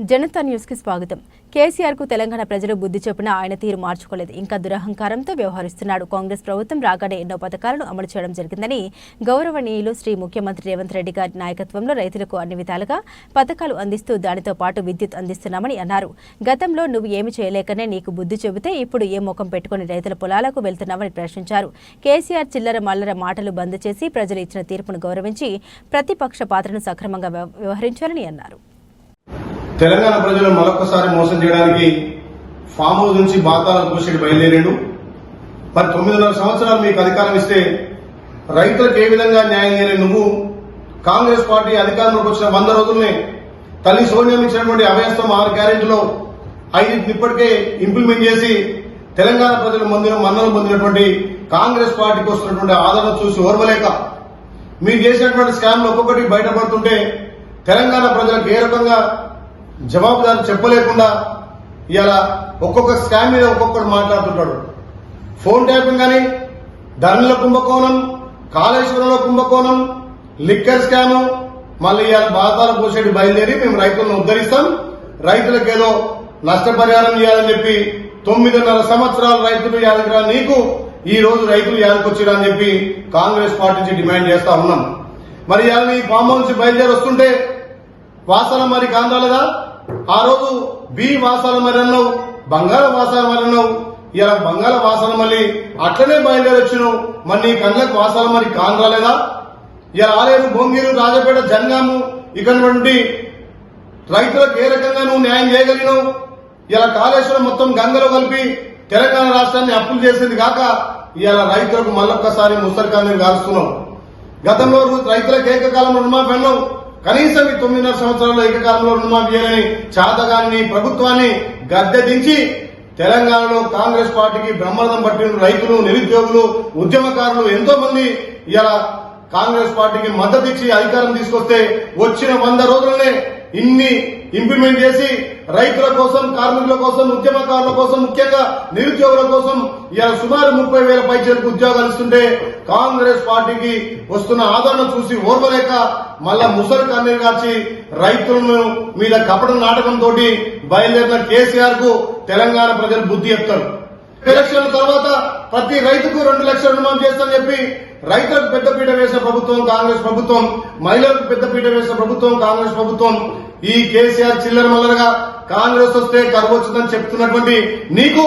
జనతా న్యూస్కి స్వాగతం. కేసీఆర్కు తెలంగాణ ప్రజలు బుద్ధి చెప్పినా ఆయన తీరు మార్చుకోలేదు. ఇంకా దురహంకారంతో వ్యవహరిస్తున్నాడు. కాంగ్రెస్ ప్రభుత్వం రాగానే ఎన్నో పథకాలను అమలు చేయడం జరిగిందని గౌరవనీయులు శ్రీ ముఖ్యమంత్రి రేవంత్ రెడ్డి గారి నాయకత్వంలో రైతులకు అన్ని విధాలుగా పథకాలు అందిస్తూ దానితో పాటు విద్యుత్ అందిస్తున్నామని అన్నారు. గతంలో నువ్వు ఏమి చేయలేకనే నీకు బుద్ధి చెబితే ఇప్పుడు ఏ ముఖం పెట్టుకుని రైతుల పొలాలకు వెళ్తున్నామని ప్రశ్నించారు. కేసీఆర్ చిల్లర మల్లర మాటలు బంద్ చేసి ప్రజలు ఇచ్చిన తీర్పును గౌరవించి ప్రతిపక్ష పాత్రను సక్రమంగా వ్యవ- అన్నారు. తెలంగాణ ప్రజలను మరొకసారి మోసం చేయడానికి ఫామ్ హౌస్ నుంచి బాతాల దూషికి బయలుదేరాడు. మరి తొమ్మిదిన్నర సంవత్సరాలు మీకు అధికారం ఇస్తే రైతులకు ఏ విధంగా న్యాయం చేయలేదు నువ్వు కాంగ్రెస్ పార్టీ అధికారంలోకి వచ్చిన వంద రోజుల్ని తల్లి సోనియా ఇచ్చినటువంటి అభయస్థం ఆరు గ్యారెంటీలో ఐదు ఇప్పటికే ఇంప్లిమెంట్ చేసి తెలంగాణ ప్రజల మందిన మన్నలు పొందినటువంటి కాంగ్రెస్ పార్టీకి వస్తున్నటువంటి ఆదరణ చూసి ఓర్వలేక మీరు చేసినటువంటి స్కామ్లు ఒక్కొక్కటి బయటపడుతుంటే తెలంగాణ ప్రజలకు ఏ రకంగా జవాబుదారు చెప్పలేకుండా ఇలా ఒక్కొక్క స్కామ్ మీద ఒక్కొక్కడు మాట్లాడుతుంటాడు. ఫోన్ ట్యాపింగ్ కానీ ధరల కుంభకోణం కాళేశ్వరంలో కుంభకోణం లిక్కర్ స్కామ్ మళ్ళీ ఇవాళ బాధాలు పోసేటి బయలుదేరి మేము రైతులను ఉద్ధరిస్తాం. రైతులకు ఏదో నష్టపరిహారం ఇవ్వాలని చెప్పి తొమ్మిదిన్నర సంవత్సరాలు రైతులు యాదగిరా నీకు ఈ రోజు రైతులు యాదకొచ్చిరని చెప్పి కాంగ్రెస్ పార్టీ నుంచి డిమాండ్ చేస్తా ఉన్నాం. మరి ఇవాళ నీ ఫామ్ హౌస్ నుంచి బయలుదేరి వస్తుంటే వాసన మరి కాందాలదా? ఆ రోజు బి వాసాల మరి అన్నావు బంగాళ వాసాలు మరి అన్నావు. ఇలా బంగాళ వాసన మళ్ళీ అట్లనే బయలుదేరి వచ్చినావు. మరి నీ కళ్ళకు వాసాల మరి కాన్ రాలేదా? ఇలా ఆలేరు భోంగిరు రాజపేట జంగాము ఇక్కడ రైతులకు ఏ రకంగా నువ్వు న్యాయం చేయగలిగినావు? ఇలా కాళేశ్వరం మొత్తం గంగలో కలిపి తెలంగాణ రాష్ట్రాన్ని అప్పులు చేసింది కాక ఇలా రైతులకు మళ్ళొక్కసారి ముసరికాన్ని కాలుస్తున్నావు గతంలో రైతులకు ఏకకాలం రుణమాఫీ అన్నావు. కనీసం ఈ తొమ్మిదిన్నర సంవత్సరాల్లో ఏకకాలంలో రుణమాఫీ చేయాలని చాతగాన్ని ప్రభుత్వాన్ని గద్దె దించి తెలంగాణలో కాంగ్రెస్ పార్టీకి బ్రహ్మరథం పట్టిన రైతులు నిరుద్యోగులు ఉద్యమకారులు ఎంతో మంది ఇలా కాంగ్రెస్ పార్టీకి మద్దతు ఇచ్చి అధికారం తీసుకొస్తే వచ్చిన వంద రోజులనే ఇన్ని ఇంప్లిమెంట్ చేసి రైతుల కోసం కార్మికుల కోసం ఉద్యమకారుల కోసం ముఖ్యంగా నిరుద్యోగుల కోసం ఇలా సుమారు ముప్పై వేల పైచలకు ఉద్యోగాలు ఇస్తుంటే కాంగ్రెస్ పార్టీకి వస్తున్న ఆదరణ చూసి ఓర్వలేక మళ్ళా ముసలి కన్నీరు కాచి రైతులను మీద కపట నాటకంతో బయలుదేరిన కేసీఆర్కు తెలంగాణ ప్రజలు బుద్ధి చెప్తారు. ఎలక్షన్ల తర్వాత ప్రతి రైతుకు రెండు లక్షల రుణమాఫీ చేస్తామని చెప్పి రైతులకు పెద్దపీట వేసిన ప్రభుత్వం కాంగ్రెస్ ప్రభుత్వం మహిళలకు పెద్దపీట వేసిన ప్రభుత్వం కాంగ్రెస్ ప్రభుత్వం. ఈ కేసీఆర్ చిల్లర మల్లరగా కాంగ్రెస్ వస్తే కరువు వచ్చిందని చెప్తున్నటువంటి నీకు